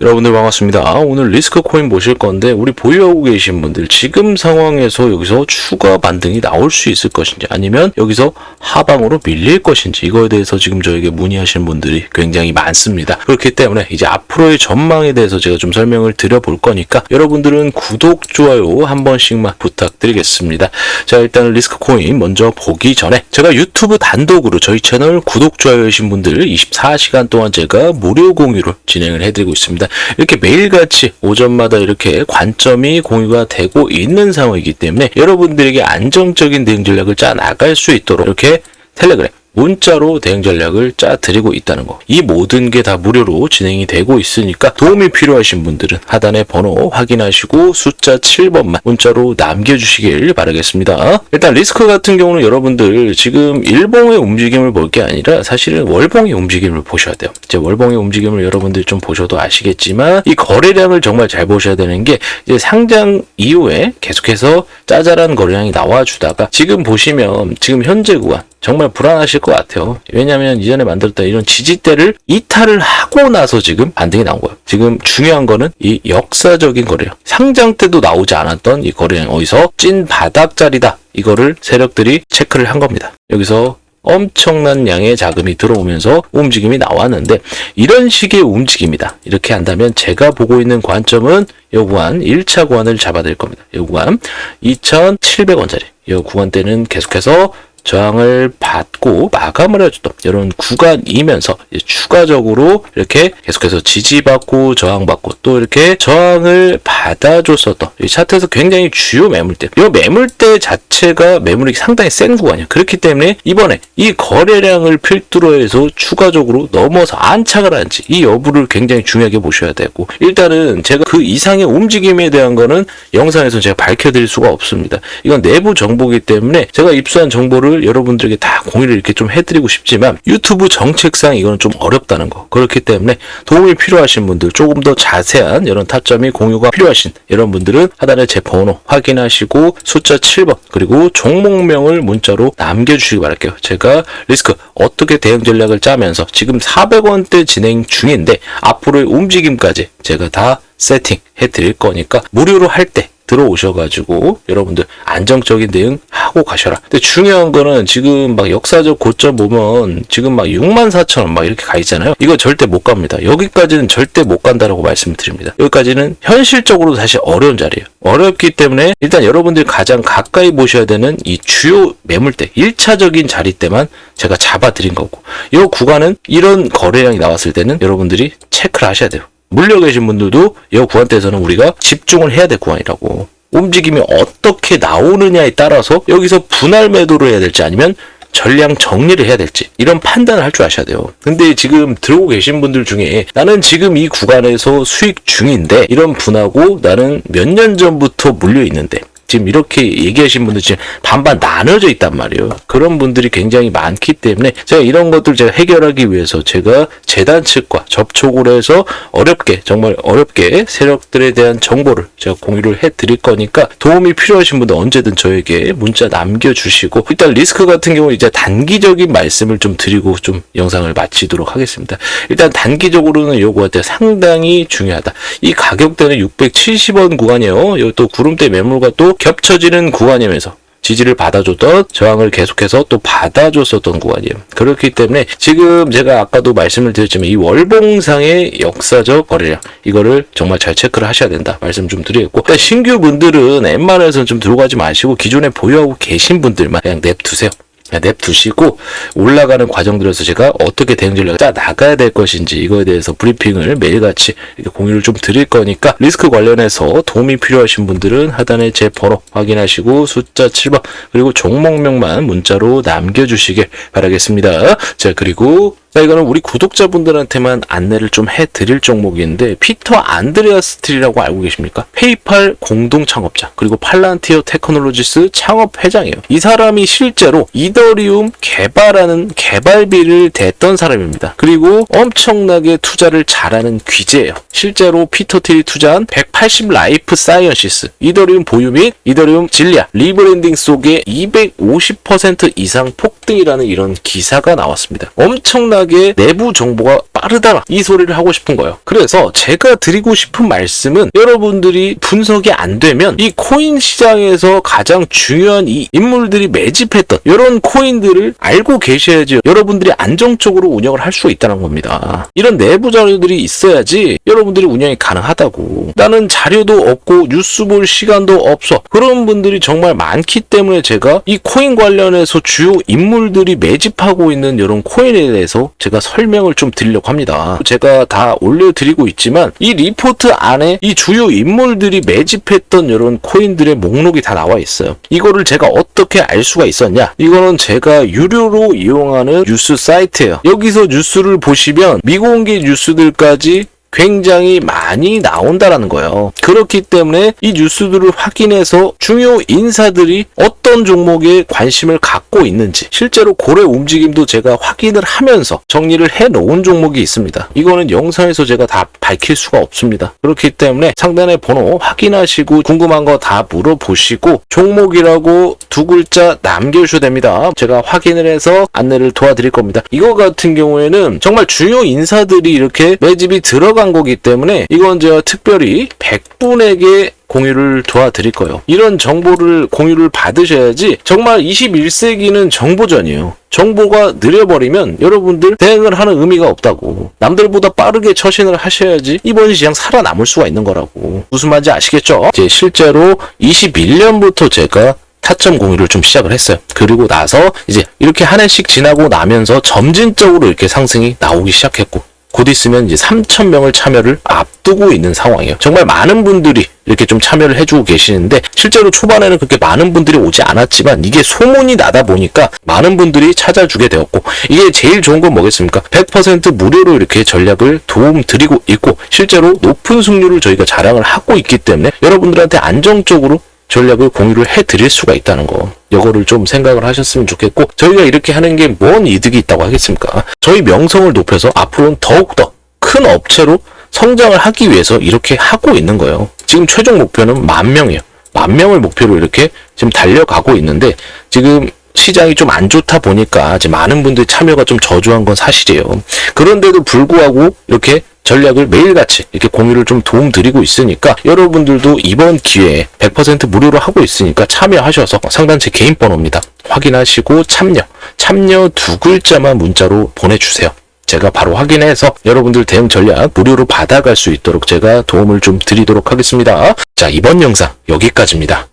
여러분들 반갑습니다. 오늘 리스크 코인 보실 건데 우리 보유하고 계신 분들 지금 상황에서 여기서 추가 반등이 나올 수 있을 것인지 아니면 여기서 하방으로 밀릴 것인지 이거에 대해서 지금 저에게 문의하시는 분들이 굉장히 많습니다. 그렇기 때문에 이제 앞으로의 전망에 대해서 제가 좀 설명을 드려볼 거니까 여러분들은 구독, 좋아요 한 번씩만 부탁드리겠습니다. 자 일단 리스크 코인 먼저 보기 전에 제가 유튜브 단독으로 저희 채널 구독, 좋아요이신 분들 24시간 동안 제가 무료 공유를 진행을 해드리고 있습니다. 이렇게 매일같이 오전마다 이렇게 관점이 공유가 되고 있는 상황이기 때문에 여러분들에게 안정적인 대응 전략을 짜 나갈 수 있도록 이렇게 텔레그램 문자로 대응 전략을 짜 드리고 있다는 거. 이 모든 게 다 무료로 진행이 되고 있으니까 도움이 필요하신 분들은 하단의 번호 확인하시고 숫자 7번만 문자로 남겨주시길 바라겠습니다. 일단 리스크 같은 경우는 여러분들 지금 일봉의 움직임을 볼 게 아니라 사실은 월봉의 움직임을 보셔야 돼요. 이제 월봉의 움직임을 여러분들 좀 보셔도 아시겠지만 이 거래량을 정말 잘 보셔야 되는 게 이제 상장 이후에 계속해서 짜잘한 거래량이 나와주다가 지금 보시면 지금 현재 구간 정말 불안하실 것 같아요. 왜냐하면 이전에 만들었던 이런 지지대를 이탈을 하고 나서 지금 반등이 나온 거예요. 지금 중요한 거는 이 역사적인 거래량. 상장 때도 나오지 않았던 이 거래량 어디서 찐 바닥자리다. 이거를 세력들이 체크를 한 겁니다. 여기서 엄청난 양의 자금이 들어오면서 움직임이 나왔는데 이런 식의 움직임이다. 이렇게 한다면 제가 보고 있는 관점은 이 구간 1차 구간을 잡아드릴 겁니다. 이 구간 2,700원짜리 이 구간대는 계속해서 저항을 받고 마감을 해줬던 이런 구간이면서 추가적으로 이렇게 계속해서 지지받고 저항받고 또 이렇게 저항을 받아줬었던 이 차트에서 굉장히 주요 매물대. 이 매물대 자체가 매물이 상당히 센 구간이에요. 그렇기 때문에 이번에 이 거래량을 필두로 해서 추가적으로 넘어서 안착을 하는지 이 여부를 굉장히 중요하게 보셔야 되고 일단은 제가 그 이상의 움직임에 대한 거는 영상에서 제가 밝혀드릴 수가 없습니다. 이건 내부 정보이기 때문에 제가 입수한 정보를 여러분들에게 다 공유를 이렇게 좀 해드리고 싶지만 유튜브 정책상 이거는 좀 어렵다는 거. 그렇기 때문에 도움이 필요하신 분들 조금 더 자세한 이런 타점이 공유가 필요하신 이런 분들은 하단에 제 번호 확인하시고 숫자 7번 그리고 종목명을 문자로 남겨주시기 바랄게요. 제가 리스크 어떻게 대응 전략을 짜면서 지금 400원대 진행 중인데 앞으로의 움직임까지 제가 다 세팅 해 드릴 거니까 무료로 할때 들어오셔가지고 여러분들 안정적인 대응 하고 가셔라. 근데 중요한 거는 지금 막 역사적 고점 보면 지금 막 6만 4천 원 막 이렇게 가 있잖아요. 이거 절대 못 갑니다. 여기까지는 절대 못 간다라고 말씀드립니다. 여기까지는 현실적으로 사실 어려운 자리예요. 어렵기 때문에 일단 여러분들이 가장 가까이 보셔야 되는 이 주요 매물대 1차적인 자리 때만 제가 잡아드린 거고 이 구간은 이런 거래량이 나왔을 때는 여러분들이 체크를 하셔야 돼요. 물려 계신 분들도 이 구간대에서는 우리가 집중을 해야 될 구간이라고. 움직임이 어떻게 나오느냐에 따라서 여기서 분할 매도를 해야 될지 아니면 전량 정리를 해야 될지 이런 판단을 할 줄 아셔야 돼요. 근데 지금 들어오고 계신 분들 중에 나는 지금 이 구간에서 수익 중인데 이런 분하고 나는 몇 년 전부터 물려 있는데 지금 이렇게 얘기하신 분들 지금 반반 나눠져 있단 말이에요. 그런 분들이 굉장히 많기 때문에 제가 이런 것들 제가 해결하기 위해서 제가 재단 측과 접촉을 해서 어렵게 정말 어렵게 세력들에 대한 정보를 제가 공유를 해 드릴 거니까 도움이 필요하신 분들 언제든 저에게 문자 남겨 주시고 일단 리스크 같은 경우 이제 단기적인 말씀을 좀 드리고 좀 영상을 마치도록 하겠습니다. 일단 단기적으로는 요거한테 상당히 중요하다. 이 가격대는 670원 구간이에요. 요또 구름대 매물과 또 겹쳐지는 구간이면서 지지를 받아줬던 저항을 계속해서 또 받아줬었던 구간이에요. 그렇기 때문에 지금 제가 아까도 말씀을 드렸지만 이 월봉상의 역사적 거래량 이거를 정말 잘 체크를 하셔야 된다 말씀 좀 드리겠고 신규 분들은 웬만해서는 좀 들어가지 마시고 기존에 보유하고 계신 분들만 그냥 냅두세요. 냅두시고 올라가는 과정들에서 제가 어떻게 대응 전략을 짜 나가야 될 것인지 이거에 대해서 브리핑을 매일같이 공유를 좀 드릴 거니까 리스크 관련해서 도움이 필요하신 분들은 하단에 제 번호 확인하시고 숫자 7번 그리고 종목명만 문자로 남겨주시길 바라겠습니다. 자 그리고 자, 이거는 우리 구독자분들한테만 안내를 좀 해드릴 종목인데, 피터 안드레아스 트리라고 알고 계십니까? 페이팔 공동 창업자, 그리고 팔란티어 테크놀로지스 창업 회장이에요. 이 사람이 실제로 이더리움 개발하는 개발비를 댔던 사람입니다. 그리고 엄청나게 투자를 잘하는 귀재예요. 실제로 피터 틸이 투자한 180 라이프 사이언시스, 이더리움 보유 및 이더리움 진리아, 리브랜딩 속에 250% 이상 폭등이라는 이런 기사가 나왔습니다. 엄청나 게 내부 정보가 빠르다 이 소리를 하고 싶은 거예요. 그래서 제가 드리고 싶은 말씀은 여러분들이 분석이 안 되면 이 코인 시장에서 가장 중요한 이 인물들이 매집했던 이런 코인들을 알고 계셔야지 여러분들이 안정적으로 운영을 할 수 있다는 겁니다. 이런 내부 자료들이 있어야지 여러분들이 운영이 가능하다고. 나는 자료도 없고 뉴스 볼 시간도 없어. 그런 분들이 정말 많기 때문에 제가 이 코인 관련해서 주요 인물들이 매집하고 있는 이런 코인에 대해서 제가 설명을 좀 드리려고 합니다. 제가 다 올려드리고 있지만 이 리포트 안에 이 주요 인물들이 매집했던 이런 코인들의 목록이 다 나와 있어요. 이거를 제가 어떻게 알 수가 있었냐? 이거는 제가 유료로 이용하는 뉴스 사이트예요. 여기서 뉴스를 보시면 미공개 뉴스들까지 굉장히 많이 나온다라는 거예요. 그렇기 때문에 이 뉴스들을 확인해서 중요 인사들이 어떤 종목에 관심을 갖고 있는지 실제로 고래 움직임도 제가 확인을 하면서 정리를 해 놓은 종목이 있습니다. 이거는 영상에서 제가 다 밝힐 수가 없습니다. 그렇기 때문에 상단의 번호 확인하시고 궁금한 거 다 물어보시고 종목이라고 두 글자 남겨주셔도 됩니다. 제가 확인을 해서 안내를 도와드릴 겁니다. 이거 같은 경우에는 정말 중요 인사들이 이렇게 매집이 들어간 거기 때문에 이건 제가 특별히 100분에게 공유를 도와드릴 거예요. 이런 정보를 공유를 받으셔야지 정말 21세기는 정보전이에요. 정보가 느려버리면 여러분들 대응을 하는 의미가 없다고. 남들보다 빠르게 처신을 하셔야지 이번 시장 살아남을 수가 있는 거라고. 무슨 말인지 아시겠죠? 이제 실제로 21년부터 제가 타점 공유를 좀 시작을 했어요. 그리고 나서 이제 이렇게 한 해씩 지나고 나면서 점진적으로 이렇게 상승이 나오기 시작했고 곧 있으면 이제 3,000명을 참여를 앞두고 있는 상황이에요. 정말 많은 분들이 이렇게 좀 참여를 해주고 계시는데 실제로 초반에는 그렇게 많은 분들이 오지 않았지만 이게 소문이 나다 보니까 많은 분들이 찾아주게 되었고 이게 제일 좋은 건 뭐겠습니까? 100% 무료로 이렇게 전략을 도움 드리고 있고 실제로 높은 승률을 저희가 자랑을 하고 있기 때문에 여러분들한테 안정적으로 전략을 공유를 해 드릴 수가 있다는 거. 요거를 좀 생각을 하셨으면 좋겠고 저희가 이렇게 하는 게 뭔 이득이 있다고 하겠습니까? 저희 명성을 높여서 앞으로는 더욱더 큰 업체로 성장을 하기 위해서 이렇게 하고 있는 거예요. 지금 최종 목표는 만 명이에요. 만 명을 목표로 이렇게 지금 달려가고 있는데 지금 시장이 좀 안 좋다 보니까 지금 많은 분들이 참여가 좀 저조한 건 사실이에요. 그런데도 불구하고 이렇게 전략을 매일같이 이렇게 공유를 좀 도움 드리고 있으니까 여러분들도 이번 기회에 100% 무료로 하고 있으니까 참여하셔서 상단 제 개인 번호입니다. 확인하시고 참여, 참여 두 글자만 문자로 보내주세요. 제가 바로 확인해서 여러분들 대응 전략 무료로 받아갈 수 있도록 제가 도움을 좀 드리도록 하겠습니다. 자, 이번 영상 여기까지입니다.